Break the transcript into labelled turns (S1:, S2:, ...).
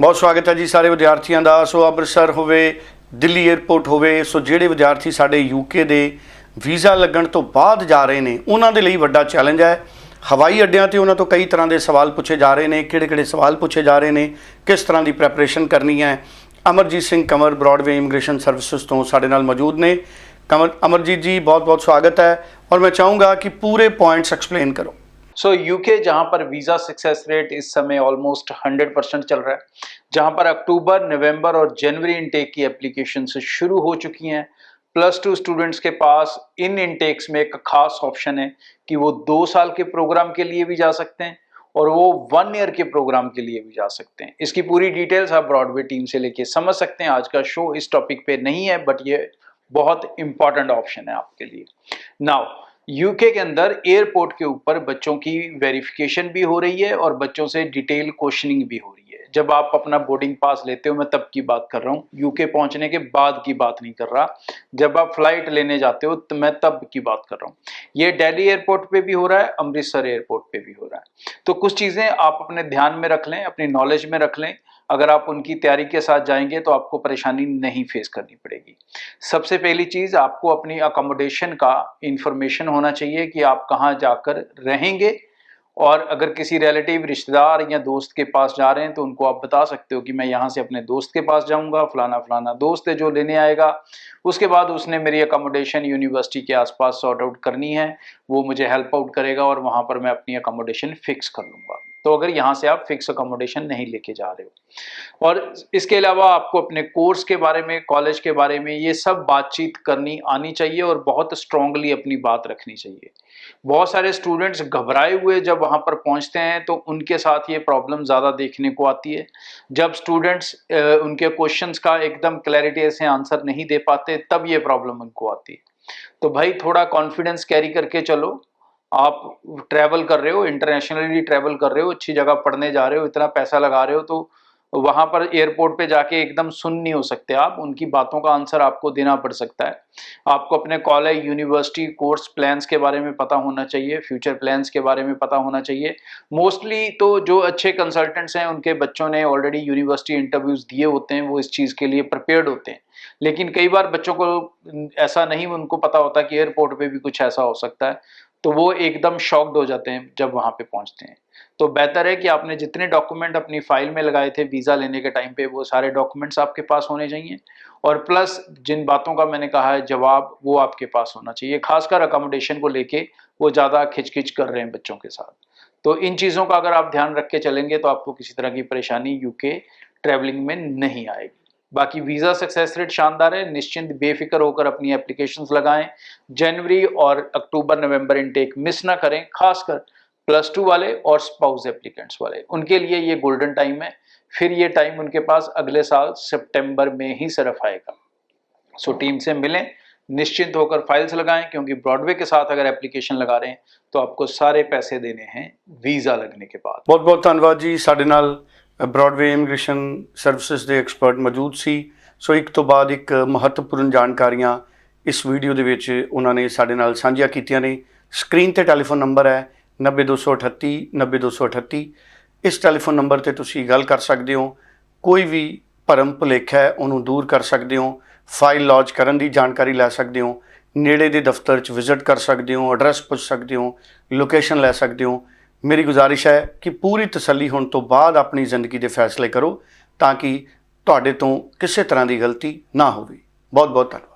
S1: ਬਹੁਤ ਸਵਾਗਤ ਹੈ ਜੀ ਸਾਰੇ ਵਿਦਿਆਰਥੀਆਂ ਦਾ। ਸੋ ਅੰਮ੍ਰਿਤਸਰ ਹੋਵੇ, ਦਿੱਲੀ 에ਅਰਪੋਰਟ ਹੋਵੇ, ਸੋ ਜਿਹੜੇ ਵਿਦਿਆਰਥੀ ਸਾਡੇ ਯੂਕੇ ਦੇ ਵੀਜ਼ਾ ਲੱਗਣ ਤੋਂ ਬਾਅਦ ਜਾ ਰਹੇ ਨੇ, ਉਹਨਾਂ ਦੇ ਲਈ ਵੱਡਾ ਚੈਲੰਜ ਹੈ। ਹਵਾਈ ਅੱਡਿਆਂ ਤੇ ਉਹਨਾਂ ਤੋਂ ਕਈ ਤਰ੍ਹਾਂ ਦੇ ਸਵਾਲ ਪੁੱਛੇ ਜਾ ਰਹੇ ਨੇ, ਕਿਹੜੇ-ਕਿਹੜੇ ਸਵਾਲ ਪੁੱਛੇ ਜਾ ਰਹੇ ਨੇ, ਕਿਸ ਤਰ੍ਹਾਂ ਦੀ ਪ੍ਰੈਪਰੇਸ਼ਨ ਕਰਨੀ ਹੈ। Amarjit Singh Kanwar Broadway immigration services ਤੋਂ ਸਾਡੇ ਨਾਲ ਮੌਜੂਦ ਨੇ। ਕੰਵਰ, ਅਮਰਜੀਤ ਜੀ, ਬਹੁਤ-ਬਹੁਤ ਸਵਾਗਤ ਹੈ। ਔਰ ਮੈਂ ਚਾਹੂੰਗਾ ਕਿ ਪੂਰੇ ਪੁਆਇੰਟਸ ਐਕਸਪਲੇਨ ਕਰੋ।
S2: सो यूके जहाँ पर वीज़ा सक्सेस रेट इस समय ऑलमोस्ट 100 परसेंट चल रहा है, जहाँ पर अक्टूबर नवंबर और जनवरी इनटेक की एप्लीकेशन शुरू हो चुकी हैं। प्लस टू स्टूडेंट्स के पास इन इनटेक्स में एक खास ऑप्शन है कि वो दो साल के प्रोग्राम के लिए भी जा सकते हैं और वो वन ईयर के प्रोग्राम के लिए भी जा सकते हैं। इसकी पूरी डिटेल्स आप ब्रॉडवे टीम से लेके समझ सकते हैं। आज का शो इस टॉपिक पे नहीं है बट ये बहुत इंपॉर्टेंट ऑप्शन है आपके लिए। नाउ यूके के अंदर एयरपोर्ट के ऊपर बच्चों की वेरिफिकेशन भी हो रही है और बच्चों से डिटेल क्वेश्चनिंग भी हो रही है। जब आप अपना बोर्डिंग पास लेते हो, मैं तब की बात कर रहा हूँ। यूके पहुँचने के बाद की बात नहीं कर रहा। जब आप फ़्लाइट लेने जाते हो तो मैं तब की बात कर रहा हूँ। ये दिल्ली एयरपोर्ट पे भी हो रहा है, अमृतसर एयरपोर्ट पे भी हो रहा है। तो कुछ चीज़ें आप अपने ध्यान में रख लें, अपनी नॉलेज में रख लें। अगर आप उनकी तैयारी के साथ जाएँगे तो आपको परेशानी नहीं फेस करनी पड़ेगी। सबसे पहली चीज़, आपको अपनी अकोमोडेशन का इंफॉर्मेशन होना चाहिए कि आप कहाँ जाकर रहेंगे और अगर किसी रिलेटिव रिश्तेदार या दोस्त के पास जा रहे हैं तो उनको आप बता सकते हो कि मैं यहाँ से अपने दोस्त के पास जाऊँगा, फलाना फलाना दोस्त है जो लेने आएगा। उसके बाद उसने मेरी अकोमोडेशन यूनिवर्सिटी के आसपास सॉर्ट आउट करनी है, वो मुझे हेल्प आउट करेगा और वहाँ पर मैं अपनी अकोमोडेशन फिक्स कर लूँगा। तो अगर यहाँ से आप फिक्स अकोमोडेशन नहीं लेके जा रहे हो। और इसके अलावा आपको अपने कोर्स के बारे में कॉलेज के बारे में ये सब बातचीत करनी आनी चाहिए और बहुत स्ट्रांगली अपनी बात रखनी चाहिए। बहुत सारे स्टूडेंट्स घबराए हुए जब वहाँ पर पहुँचते हैं तो उनके साथ ये प्रॉब्लम ज़्यादा देखने को आती है। जब स्टूडेंट्स उनके क्वेश्चन का एकदम क्लैरिटी से आंसर नहीं दे पाते, तब ये प्रॉब्लम उनको आती है। तो भाई थोड़ा कॉन्फिडेंस कैरी करके चलो। आप ट्रैवल कर रहे हो इंटरनेशनली ट्रैवल कर रहे हो, अच्छी जगह पढ़ने जा रहे हो, इतना पैसा लगा रहे हो तो वहाँ पर एयरपोर्ट पे जाके एकदम सुन नहीं हो सकते आप। उनकी बातों का आंसर आपको देना पड़ सकता है। आपको अपने कॉलेज यूनिवर्सिटी कोर्स प्लान्स के बारे में पता होना चाहिए फ्यूचर प्लान्स के बारे में पता होना चाहिए। मोस्टली तो जो अच्छे कंसल्टेंट्स हैं, उनके बच्चों ने ऑलरेडी यूनिवर्सिटी इंटरव्यूज़ दिए होते हैं, वो इस चीज़ के लिए प्रिपेयर्ड होते हैं। लेकिन कई बार बच्चों को ऐसा नहीं उनको पता होता कि एयरपोर्ट पे भी कुछ ऐसा हो सकता है। तो वो एकदम शॉक्ड हो जाते हैं जब वहाँ पे पहुँचते हैं। तो बेहतर है कि आपने जितने डॉक्यूमेंट अपनी फ़ाइल में लगाए थे वीज़ा लेने के टाइम पे, वो सारे डॉक्यूमेंट्स आपके पास होने चाहिए। और प्लस जिन बातों का मैंने कहा है, जवाब, वो आपके पास होना चाहिए। खासकर अकोमोडेशन को लेके वो ज़्यादा खिचखिच कर रहे हैं बच्चों के साथ। तो इन चीज़ों का अगर आप ध्यान रख के चलेंगे तो आपको किसी तरह की परेशानी यूके ट्रैवलिंग में नहीं आएगी। बाकी वीज़ा सक्सेस रेट शानदार है। निश्चिंत बेफिक्र होकर अपनी एप्लीकेशन लगाएँ। जनवरी और अक्टूबर, नवंबर इनटेक मिस ना करें, खासकर प्लस टू वाले और स्पाउस एप्लीकेंट्स वाले। उनके लिए ये गोल्डन टाइम है। फिर ये टाइम उनके पास अगले साल सितंबर में ही सिर्फ़ आएगा। सो टीम से मिलें, निश्चिंत होकर फाइल्स लगाएँ, क्योंकि ब्रॉडवे के साथ अगर एप्लीकेशन लगा रहे हैं तो आपको सारे पैसे देने हैं वीज़ा लगने के बाद।
S1: बहुत बहुत धन्यवाद जी साढ़े ਬ੍ਰੌਡਵੇ ਇਮੀਗ੍ਰੇਸ਼ਨ ਸਰਵਿਸਿਜ਼ ਦੇ ਐਕਸਪਰਟ ਮੌਜੂਦ ਸੀ। ਸੋ ਇੱਕ ਤੋਂ ਬਾਅਦ ਇੱਕ ਮਹੱਤਵਪੂਰਨ ਜਾਣਕਾਰੀਆਂ ਇਸ ਵੀਡੀਓ ਦੇ ਵਿੱਚ ਉਹਨਾਂ ਨੇ ਸਾਡੇ ਨਾਲ ਸਾਂਝੀਆਂ ਕੀਤੀਆਂ ਨੇ। ਸਕਰੀਨ ਤੇ ਟੈਲੀਫੋਨ ਨੰਬਰ ਹੈ 90238 90238 ਇਸ ਟੈਲੀਫੋਨ ਨੰਬਰ ਤੇ ਤੁਸੀਂ ਗੱਲ ਕਰ ਸਕਦੇ ਹੋ। ਕੋਈ ਵੀ ਭਰਮ ਭੁਲੇਖਾ ਹੈ, ਉਹਨੂੰ ਦੂਰ ਕਰ ਸਕਦੇ ਹੋ। ਫਾਈਲ ਲੌਂਚ ਕਰਨ ਦੀ ਜਾਣਕਾਰੀ ਲੈ ਸਕਦੇ ਹੋ। ਨੇੜੇ ਦੇ ਦਫ਼ਤਰ 'ਚ ਵਿਜ਼ਿਟ ਕਰ ਸਕਦੇ ਹੋ ਐਡਰੈਸ ਪੁੱਛ ਸਕਦੇ ਹੋ ਲੋਕੇਸ਼ਨ ਲੈ ਸਕਦੇ ਹੋ। ਮੇਰੀ ਗੁਜ਼ਾਰਿਸ਼ ਹੈ ਕਿ ਪੂਰੀ ਤਸੱਲੀ ਹੋਣ ਤੋਂ ਬਾਅਦ ਆਪਣੀ ਜ਼ਿੰਦਗੀ ਦੇ ਫੈਸਲੇ ਕਰੋ ਤਾਂ ਕਿ ਤੁਹਾਡੇ ਤੋਂ ਕਿਸੇ ਤਰ੍ਹਾਂ ਦੀ ਗਲਤੀ ਨਾ ਹੋਵੇ। ਬਹੁਤ ਬਹੁਤ ਧੰਨਵਾਦ।